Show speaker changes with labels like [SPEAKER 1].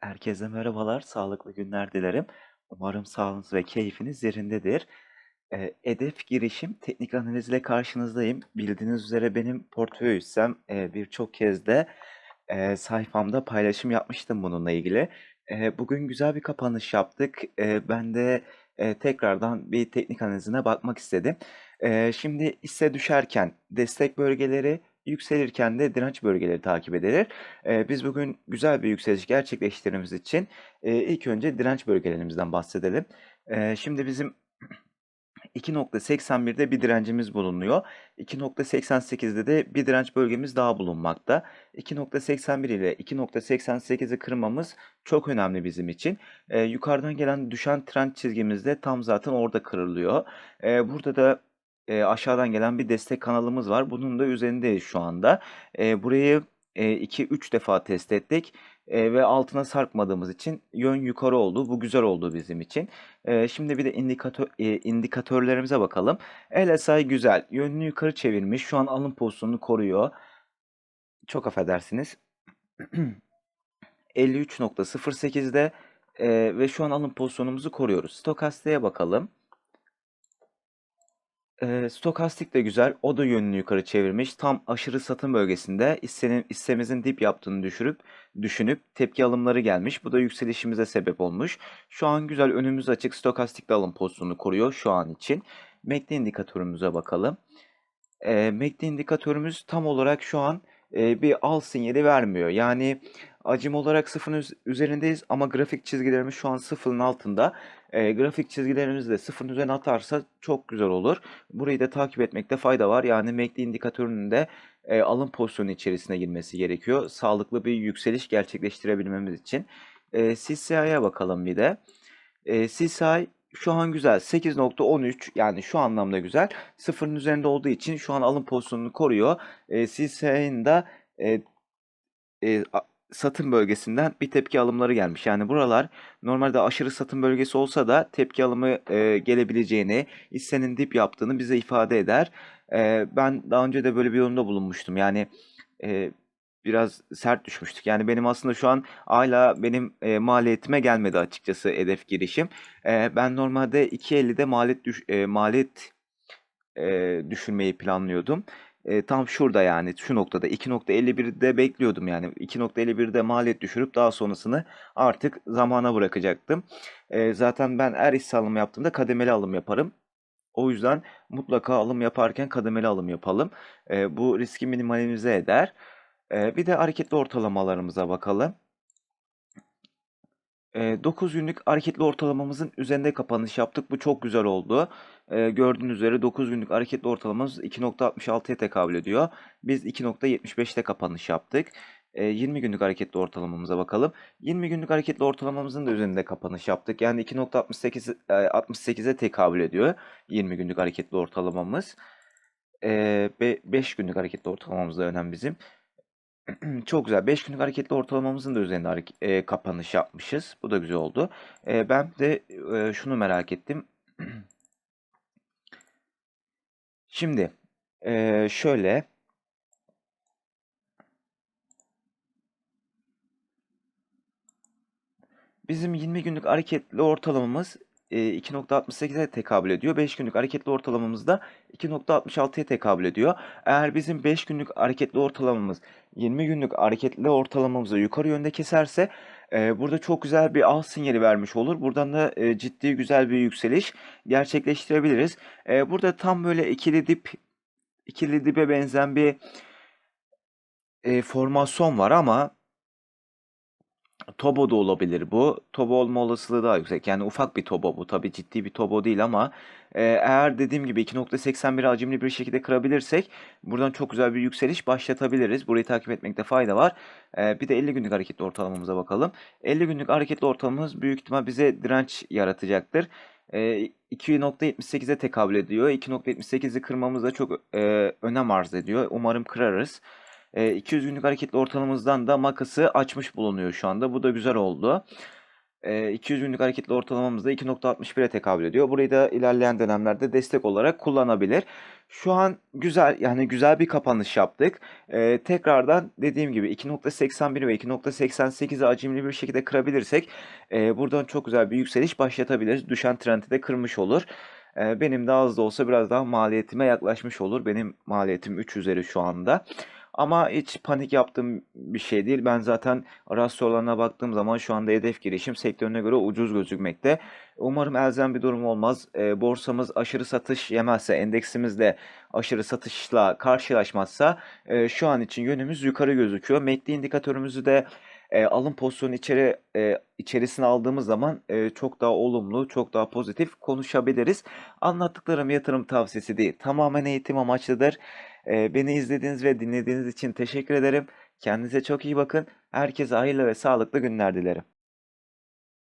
[SPEAKER 1] Herkese merhabalar, sağlıklı günler dilerim. Umarım sağlığınız ve keyfiniz yerindedir. Eee, Hedef Girişim Teknik Analiz ile karşınızdayım. Bildiğiniz üzere benim portföy hissem, eee, birçok kez de, eee, sayfamda paylaşım yapmıştım bununla ilgili. Eee, bugün güzel bir kapanış yaptık. Eee, ben de, eee, tekrardan bir teknik analizine bakmak istedim. Eee, şimdi hisse düşerken destek bölgeleri, yükselirken de direnç bölgeleri takip edilir. Eee, biz bugün güzel bir yükseliş gerçekleştirmemiz için, eee, ilk önce direnç bölgelerimizden bahsedelim. Eee, şimdi bizim 2.81'de bir direncimiz bulunuyor. 2.88'de de bir direnç bölgemiz daha bulunmakta. 2.81 ile 2.88'i kırmamız çok önemli bizim için. Eee, yukarıdan gelen düşen trend çizgimiz de tam zaten orada kırılıyor. Eee, burada da, eee, aşağıdan gelen bir destek kanalımız var. Bunun da üzerindeyiz şu anda. Eee, burayı, eee, 2-3 defa test ettik, eee, ve altına sarkmadığımız için yön yukarı oldu. Bu güzel oldu bizim için. Eee, şimdi bir de indikatör eee, indikatörlerimize bakalım. LSI güzel, yönünü yukarı çevirmiş. Şu an alım pozisyonunu koruyor. Çok affedersiniz. 53.08'de, eee, ve şu an alım pozisyonumuzu koruyoruz. Stokastik'e bakalım. Stokastik de güzel. O da yönünü yukarı çevirmiş. Tam aşırı satım bölgesinde hissenin hissemizin dip yaptığını düşürüp düşünüp tepki alımları gelmiş. Bu da yükselişimize sebep olmuş. Şu an güzel önümüz açık. Stokastik de alım pozisyonunu koruyor şu an için. MACD indikatörümüze bakalım. Eee, MACD indikatörümüz tam olarak şu an, bir al sinyali vermiyor. Yani hacim olarak sıfırın üz üzerindeyiz ama grafik çizgilerimiz şu an sıfırın altında. Eee, grafik çizgilerimiz de sıfırın üzerine atarsa çok güzel olur. Burayı da takip etmekte fayda var. Yani MACD indikatörünün de, eee, alım pozisyonu içerisine girmesi gerekiyor. Sağlıklı bir yükseliş gerçekleştirebilmemiz için. Eee, CCI'ye bakalım bir de. Eee, CCI şu an güzel. 8.13 yani şu anlamda güzel. Sıfırın üzerinde olduğu için şu an alım pozisyonunu koruyor. Eee, CCI'nin de, eee, eee, a satım bölgesinden bir tepki alımları gelmiş. Yani buralar normalde aşırı satım bölgesi olsa da tepki alımı, eee, gelebileceğini, hissenin dip yaptığını bize ifade eder. Eee, ben daha önce de böyle bir yorumda bulunmuştum. Yani, eee, biraz sert düşmüştük. Yani benim aslında şu an hâlâ benim, eee, maliyetime gelmedi açıkçası hedef girişim. Eee, ben normalde 2.50'de maliyet düş eee, maliyet, eee, düşürmeyi planlıyordum. Eee, tam şurada yani şu noktada 2.51'de bekliyordum yani. 2.51'de maliyet düşürüp daha sonrasını artık zamana bırakacaktım. Eee, zaten ben her hisse alımı yaptığımda kademeli alım yaparım. O yüzden mutlaka alım yaparken kademeli alım yapalım. Eee, bu riski minimalize eder. Eee, bir de hareketli ortalamalarımıza bakalım. Eee, 9 günlük hareketli ortalamamızın üzerinde kapanış yaptık. Bu çok güzel oldu. Eee, gördüğünüz üzere 9 günlük hareketli ortalamamız 2.66'ya tekabül ediyor. Biz 2.75'te kapanış yaptık. Eee, 20 günlük hareketli ortalamamıza bakalım. 20 günlük hareketli ortalamamızın da üzerinde kapanış yaptık. Yani 2.68 eee, 68'e tekabül ediyor 20 günlük hareketli ortalamamız. Eee, be 5 günlük hareketli ortalamamız da önemli bizim. Çok güzel. 5 günlük hareketli ortalamamızın da üzerinde eee, kapanış yapmışız. Bu da güzel oldu. Eee, ben de, eee, şunu merak ettim. Şimdi, eee, şöyle Bizim 20 günlük hareketli ortalamamız, 2.68'e tekabül ediyor. 5 günlük hareketli ortalamamız da 2.66'ya tekabül ediyor. Eğer bizim 5 günlük hareketli ortalamamız 20 günlük hareketli ortalamamızı yukarı yönde keserse, burada çok güzel bir al sinyali vermiş olur. Buradan da, ciddi güzel bir yükseliş gerçekleştirebiliriz. Burada tam böyle ikili dip ikili dibe benzeyen bir formasyon var ama Tobo da olabilir bu. Tobo olma olasılığı daha yüksek. Yani ufak bir tobo bu. Tabii ciddi bir tobo değil ama, eee, eğer dediğim gibi 2.81'i hacimli bir şekilde kırabilirsek buradan çok güzel bir yükseliş başlatabiliriz. Burayı takip etmekte fayda var. Eee, bir de 50 günlük hareketli ortalamamıza bakalım. 50 günlük hareketli ortalamamız büyük ihtimal bize direnç yaratacaktır. Eee, 2.78'e tekabül ediyor. 2.78'i kırmamız da çok, eee, önem arz ediyor. Umarım kırarız. Eee, 200 günlük hareketli ortalamamızdan da makası açmış bulunuyor şu anda. Bu da güzel oldu. Eee, 200 günlük hareketli ortalamamız da 2.61'e tekabül ediyor. Burayı da ilerleyen dönemlerde destek olarak kullanabilir. Şu an güzel, yani güzel bir kapanış yaptık. Eee, tekrardan dediğim gibi 2.81 ve 2.88'i acemili bir şekilde kırabilirsek eee, buradan çok güzel bir yükseliş başlatabiliriz. Düşen trendi de kırmış olur. Eee, benim de az da olsa biraz daha maliyetime yaklaşmış olur. Benim maliyetim 3 üzeri şu anda. Ama hiç panik yaptığım bir şey değil. Ben zaten rasyolarına baktığım zaman şu anda hedef girişim sektörüne göre ucuz gözükmekte. Umarım elzem bir durum olmaz. Eee, borsamız aşırı satış yemezse, endeksimiz de aşırı satışla karşılaşmazsa eee, şu an için yönümüz yukarı gözüküyor. MACD indikatörümüzü de eee, alım pozisyonu içeri eee, içerisine aldığımız zaman eee, çok daha olumlu, çok daha pozitif konuşabiliriz. Anlattıklarım yatırım tavsiyesi değil. Tamamen eğitim amaçlıdır. Beni izlediğiniz ve dinlediğiniz için teşekkür ederim. Kendinize çok iyi bakın. Herkese hayırlı ve sağlıklı günler dilerim.